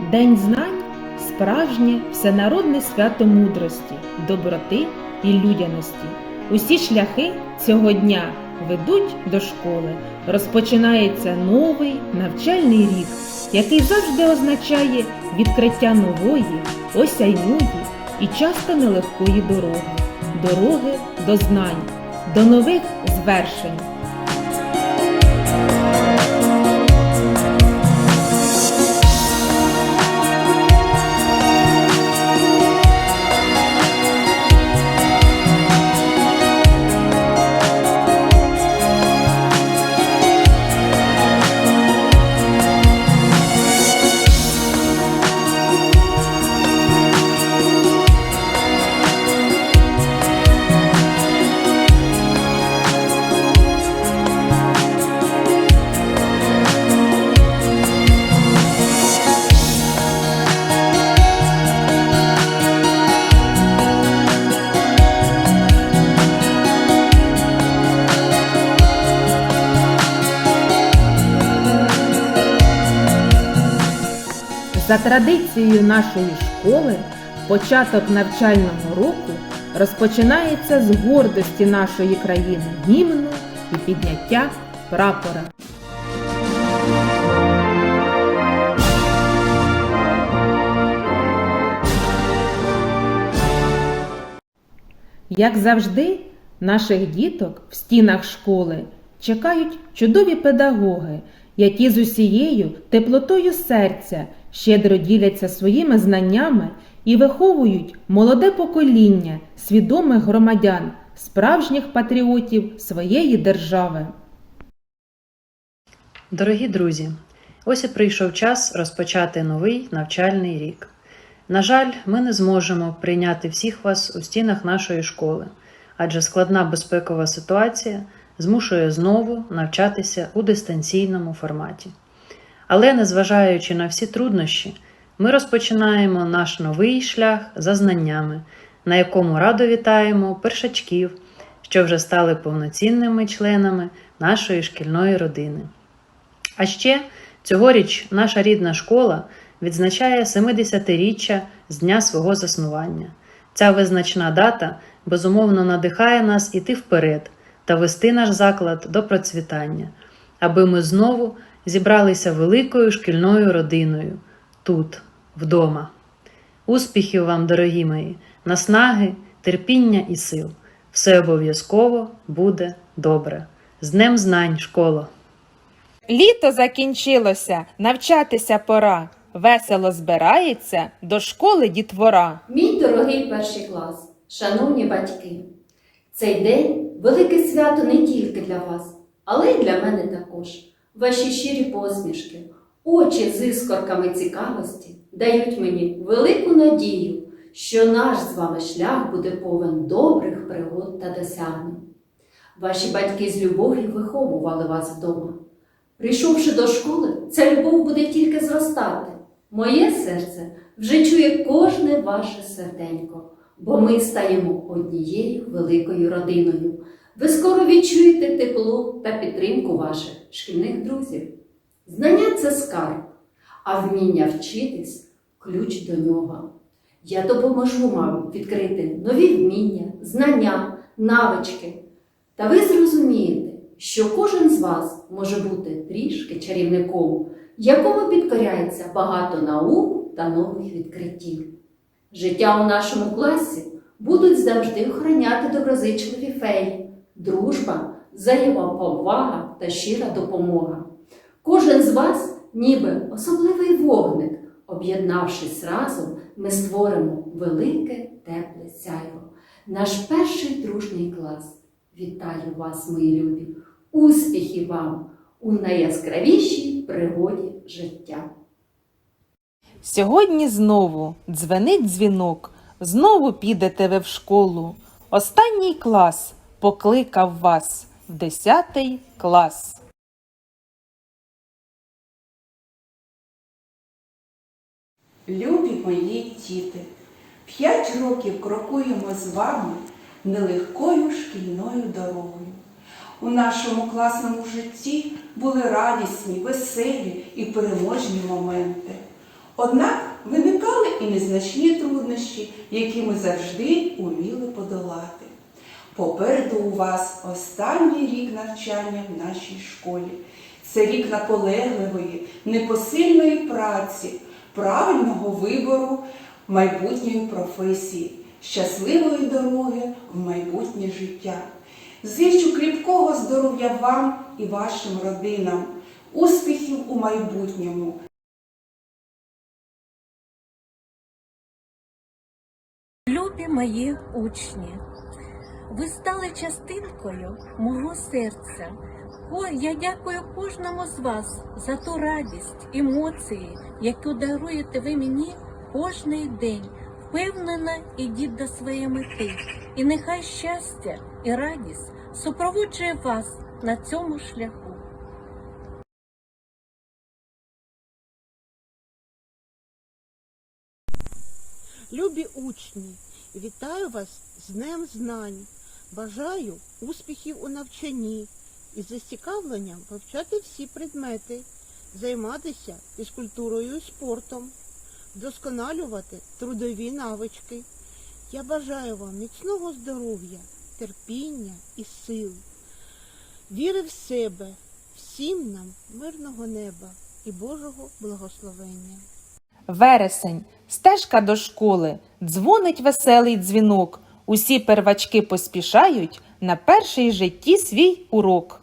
День знань справжнє всенародне свято мудрості, доброти і людяності. Усі шляхи цього дня ведуть до школи. Розпочинається новий навчальний рік, який завжди означає відкриття нової, осяйної і часто нелегкої дороги, дороги до знань, до нових звершень. За традицією нашої школи, початок навчального року розпочинається з гордості нашої країни гімну і підняття прапора. Як завжди, наших діток в стінах школи чекають чудові педагоги, які з усією теплотою серця щедро діляться своїми знаннями і виховують молоде покоління свідомих громадян, справжніх патріотів своєї держави. Дорогі друзі, ось і прийшов час розпочати новий навчальний рік. На жаль, ми не зможемо прийняти всіх вас у стінах нашої школи, адже складна безпекова ситуація змушує знову навчатися у дистанційному форматі. Але, незважаючи на всі труднощі, ми розпочинаємо наш новий шлях за знаннями, на якому радо вітаємо першачків, що вже стали повноцінними членами нашої шкільної родини. А ще цьогоріч наша рідна школа відзначає 70-річчя з дня свого заснування. Ця визначна дата безумовно надихає нас іти вперед та вести наш заклад до процвітання, аби ми знову зібралися великою шкільною родиною тут, вдома. Успіхів вам, дорогі мої, наснаги, терпіння і сил. Все обов'язково буде добре. З Днем знань, школа! Літо закінчилося, навчатися пора. Весело збирається до школи дітвора. Мій дорогий перший клас, шановні батьки, цей день велике свято не тільки для вас, але й для мене також. Ваші щирі посмішки, очі з іскорками цікавості дають мені велику надію, що наш з вами шлях буде повен добрих пригод та досягнень. Ваші батьки з любов'ю виховували вас вдома. Прийшовши до школи, ця любов буде тільки зростати. Моє серце вже чує кожне ваше серденько, бо ми стаємо однією великою родиною. Ви скоро відчуєте тепло та підтримку ваших шкільних друзів. Знання це скарб, а вміння вчитись ключ до нього. Я допоможу вам відкрити нові вміння, знання, навички. Та ви зрозумієте, що кожен з вас може бути трішки чарівником, якому підкоряється багато наук та нових відкриттів. Життя у нашому класі будуть завжди охороняти доброзичливі феї, дружба, взаємоповага та щира допомога. Кожен з вас, ніби особливий вогник, об'єднавшись разом, ми створимо велике тепле сяйво. Наш перший дружний клас. Вітаю вас, мої любі! Успіхів вам у найяскравішій пригоді життя! Сьогодні знову дзвенить дзвінок, знову підете ви в школу. Останній клас покликав вас в десятий клас. Любі мої діти, п'ять років крокуємо з вами нелегкою шкільною дорогою. У нашому класному житті були радісні, веселі і переможні моменти. Однак виникали і незначні труднощі, які ми завжди уміли подолати. Попереду у вас останній рік навчання в нашій школі. Це рік наполегливої, непосильної праці, правильного вибору майбутньої професії, щасливої дороги в майбутнє життя. Зичу кріпкого здоров'я вам і вашим родинам, успіхів у майбутньому, Мої учні, ви стали частинкою мого серця. Я дякую кожному з вас за ту радість, емоції, яку даруєте ви мені кожний день. Впевнено, ідіть до своєї мети, і нехай щастя і радість супроводжує вас на цьому шляху. Любі учні, вітаю вас з Днем Знань. Бажаю успіхів у навчанні і зацікавленням вивчати всі предмети, займатися фізкультурою і спортом, вдосконалювати трудові навички. Я бажаю вам міцного здоров'я, терпіння і сил, віри в себе, всім нам мирного неба і Божого благословення. Вересень, стежка до школи, дзвонить веселий дзвінок. Усі первачки поспішають на перший житті свій урок.